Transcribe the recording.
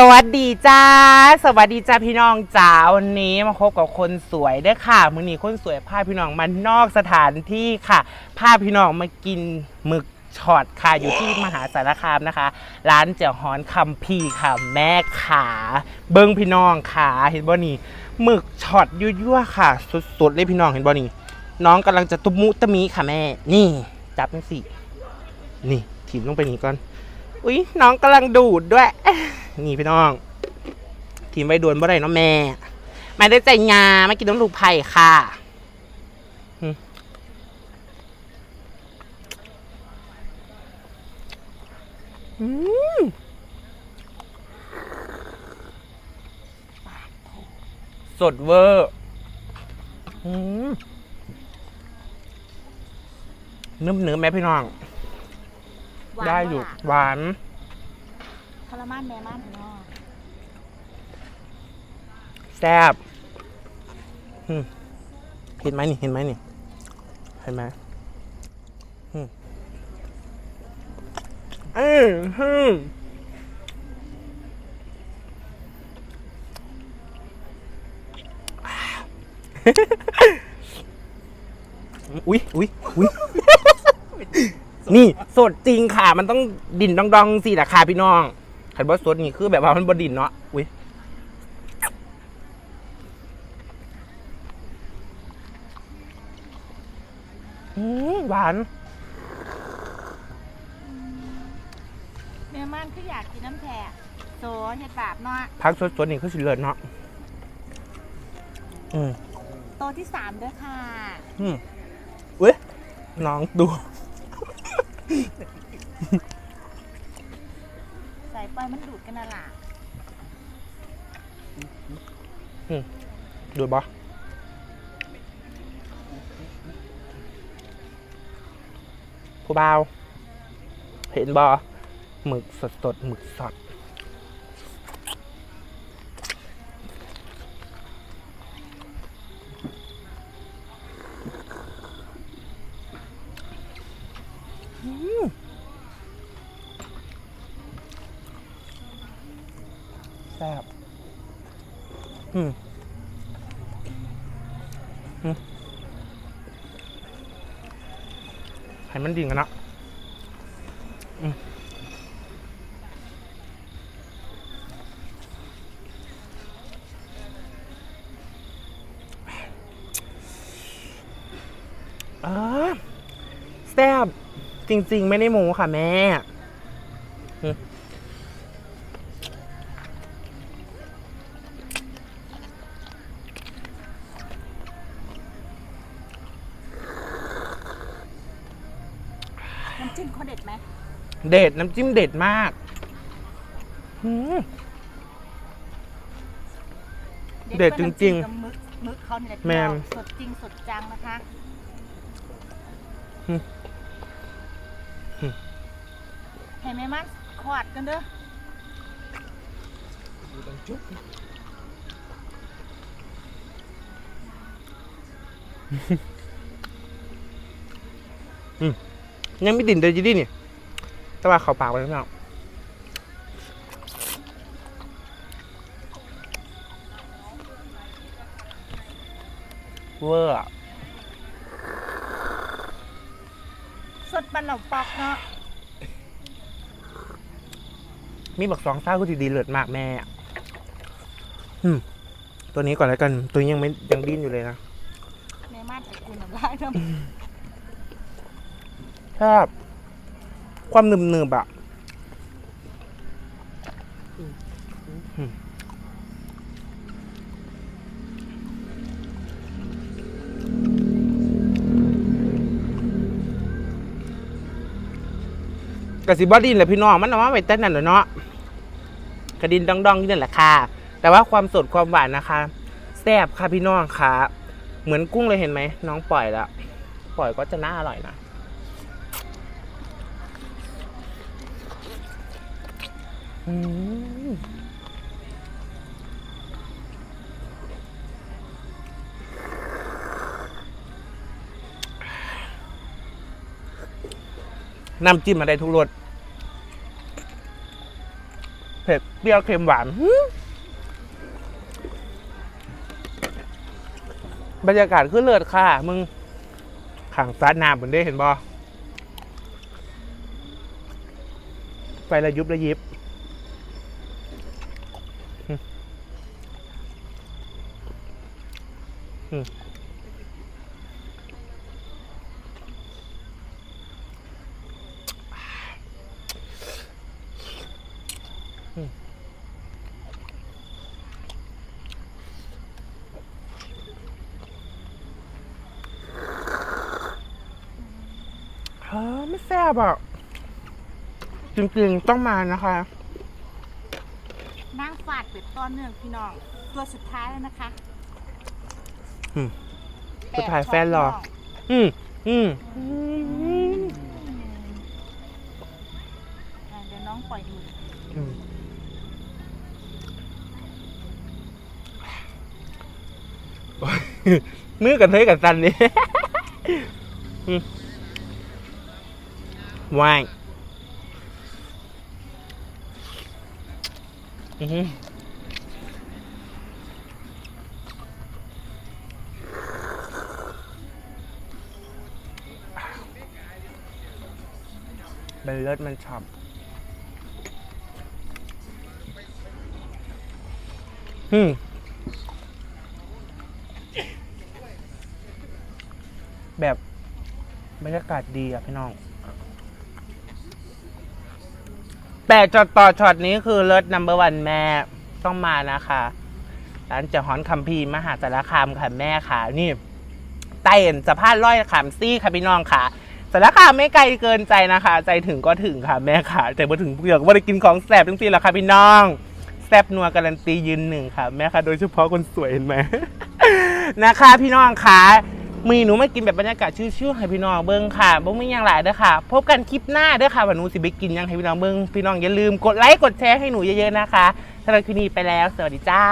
สวัสดีจ้า สวัสดีจ้าพี่น้องจ้าวันนี้มาพบกับคนสวยเด้อค่ะมื้อนี้คนสวยพาพี่น้องมานอกสถานที่ค่ะพาพี่น้องมากินหมึกช็อตค่ะอยู่ที่มหาสารคามนะคะ ร้านเจ้าฮอนคัมพีค่ะ แม่ขาเบิ้งพี่น้องขาเห็นบ่นี่หมึกช็อตยั่วๆค่ะ สุดๆเลยพี่น้องเห็นบ่นี่น้องกำลังจะตุบมุตะมีค่ะแม่ นี่ จับจังสินี่ถีบลงไปนี่ก่อน อุ้ยน้องกำลังดูดด้วย นี่พี่น้อง ทีมใบดวนบ่ได้เนาะแม่ไม่ได้ใจงาไม่กินน้ำลูกไผ่ค่ะอืมสดเวอร์อืมนุ่มเนื้อไหมพี่น้อง หวานได้อยู่มากหวาน ทรมานแม่ม่านพี่น้องแซ่บอืมเห็นไหมนี่ เห็นไหมนี่ เห็นไหมอืมเออฮึมอุ๊ยอุ๊ยอุ๊ย นี่สดจริงค่ะ มันต้องดินดองๆสิราคาพี่น้องเห็นว่าสดนี่คือแบบว่ามันบดินเนาะอุ๊ยอืมหวานแม่ม่านคืออยากกินน้ำแท้โซเฮ็ดบาปเนาะพักสดๆนี่คือสิเลิศเนาะอืมโตที่สามด้วยค่ะ อืมเว้ยน้องดูใส่ปล่อยมันดูดกันน่ะล่ะดูบ่ผู้บ่าว เห็นบ่หมึกสดสดๆหมึกสด แซ่บอืมให้มันดิ่งกันนะอ่าแซ่บจริง ๆ ไม่ได้โม้ค่ะแม่ เด็ดน้ำจิ้มเด็ดมากอืมเด็ดกว่าน้ำจริงๆจิ้มกับมึกมึกเขาเนี่ยแม่นสดจริงสดจังนะคะอืมอืมให้แม่ม่านขวดกันเด้อยังไม่ดิ่นเลยจีดินี่ แต่ว่าเขาปากไปแล้วเนาะเวอร์อะสดปันเหล่าปอกเนาะมีบักสองซ่าก็ดีดีเลิศมากแม่อะอืมตัวนี้ก่อนแล้วกันตัวนี้ยังไม่ยังดิ้นอยู่เลยนะแม่ม่านจะกินน้ำลายน้ชอบ ความหนึบหนึบๆอะกระสิบอดินแหละพี่น้องมันเอามาไปเต้นนั่นแหละเนาะกระดินดองๆนี่นั่แหละค่ะ แต่ว่าความสดความหวานนะคะแซ่บค่ะพี่น้องค่ะ เหมือนกุ้งเลยเห็นไหมน้องปล่อยแล้ว ปล่อยก็จะน่าอร่อยนะ น้ำจิ้มอะไรทุกรสเผ็ดเปรี้ยวเค็มหวาน บรรยากาศคือเลิศค่ะ มึงขังซัดน้ำบนได้เห็นบ่ไประยุบระยิบ เฮ้อไม่แซ่บอะ จริงๆ ต้องมานะคะ นั่งฝาดเป็ดต้อนเนื่องพี่น้อง ตัวสุดท้ายแล้วนะคะอืมปสุดท้ายช็อตแฟนรอ พี่งอืมอืมอะเดี๋ยวน้องปล่อยมืออืมโอ๊ยมือกันเทยกับสันนี่อืมวาย อือหือมันเลิศมันฉ่ำอืมแบบบรรยากาศดีอะพี่น้อง แต่จอดต่อช็อตนี้คือเลิศนัมเบอร์วันแม่ต้องมานะคะร้านเจะฮอนคัมพีร์มหาสารคามค่ะแม่ค่ะ นี่ไต่เห็นสะพานร้อยขามซี่ค่ะพี่น้องค่ะสารคามไม่ไกลเกินใจนะคะ ใจถึงก็ถึงค่ะแม่ค่ะ แต่พอถึงเพื่อกว่าได้กินของแซ่บทั้งสิ้นแล้วค่ะพี่น้อง แซ่บนัวการันตียืนหนึ่งค่ะ แม่ค่ะ โดยเฉพาะคนสวยเห็นไหม นะคะพี่น้องค่ะ มีหนูมากินแบบบรรยากาศชิวๆให้พี่น้องเบิ้งค่ะบ่มีอย่างหลายเด้อค่ะ พบกันคลิปหน้าเด้อค่ะว่าหนูสิไปกินยังให้พี่น้องเบิ้งพี่น้องอย่าลืมกดไลค์กดแชร์ให้หนูเยอะๆนะคะสำหรับคลิปนี้ไปแล้ว สวัสดีจ้า